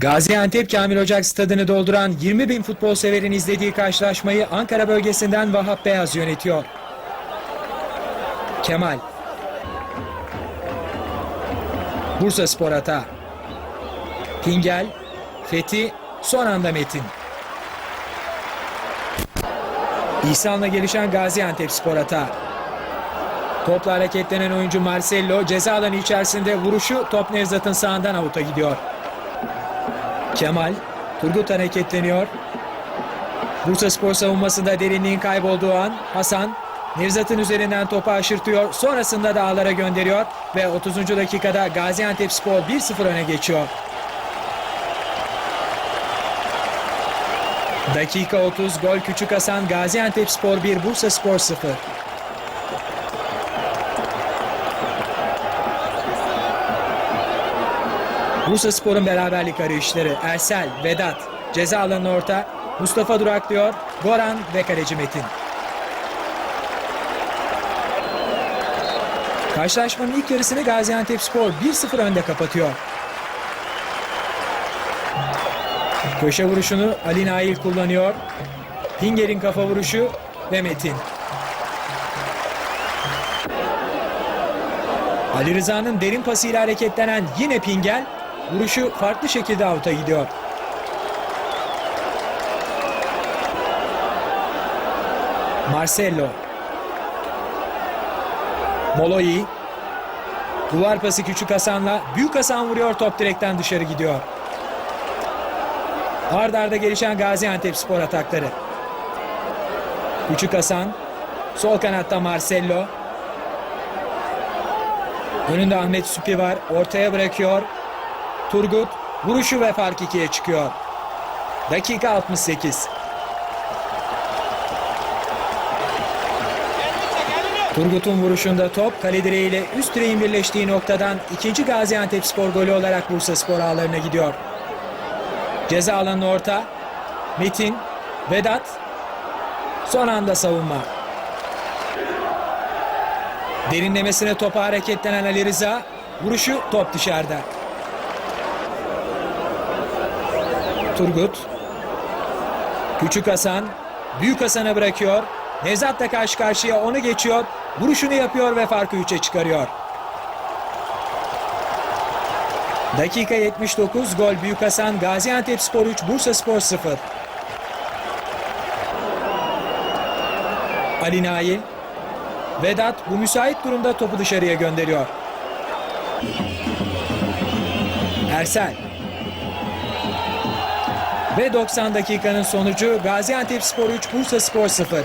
Gaziantep Kamil Ocak stadını dolduran 20 bin futbol severin izlediği karşılaşmayı Ankara bölgesinden Vahap Beyaz yönetiyor. Kemal Bursa Spor hata Pingel Fethi son anda Metin İhsan'la gelişen Gaziantep Spor hata Topla hareketlenen oyuncu Marcelo ceza alanı içerisinde vuruşu top Nevzat'ın sağından avuta gidiyor. Kemal, Turgut hareketleniyor. Bursa Spor savunmasında derinliğin kaybolduğu an Hasan Nevzat'ın üzerinden topu aşırtıyor. Sonrasında da gönderiyor ve 30. dakikada Gaziantep Spor 1-0 öne geçiyor. Dakika 30 gol Küçük Hasan Gaziantep Spor 1 Bursa Spor 0. Bursa Spor'un beraberlik arayışları Ersel, Vedat, ceza alanına orta, Mustafa duraklıyor, Goran ve kaleci Metin. Karşılaşmanın ilk yarısını Gaziantep Spor 1-0 önde kapatıyor. Köşe vuruşunu Ali Nail kullanıyor. Pinger'in kafa vuruşu ve Metin. Ali Rıza'nın derin pasıyla hareketlenen yine Pingel vuruşu farklı şekilde avuta gidiyor. Marcelo Moloi Duvar pası Küçük Hasan'la Büyük Hasan vuruyor top direkten dışarı gidiyor. Ard arda gelişen Gaziantep spor atakları. Küçük Hasan Sol kanatta Marcelo Önünde Ahmet Süpi var. Ortaya bırakıyor. Turgut vuruşu ve fark ikiye çıkıyor. Dakika 68. Turgut'un vuruşunda top kale direğiyle üst direğin birleştiği noktadan ikinci Gaziantep spor golü olarak Bursa spor ağlarına gidiyor. Ceza alanı orta. Metin, Vedat. Son anda savunma. Derinlemesine topa hareketlenen Ali Rıza. Vuruşu top dışarıda. Turgut. Küçük Hasan. Büyük Hasan'a bırakıyor. Nevzat da karşı karşıya onu geçiyor. Vuruşunu yapıyor ve farkı 3'e çıkarıyor. Dakika 79 gol Büyük Hasan Gaziantep Spor 3 Bursa Spor 0. Ali Nail Vedat bu müsait durumda topu dışarıya gönderiyor. Ersel. Ve 90 dakikanın sonucu Gaziantep Spor 3 Bursa Spor 0.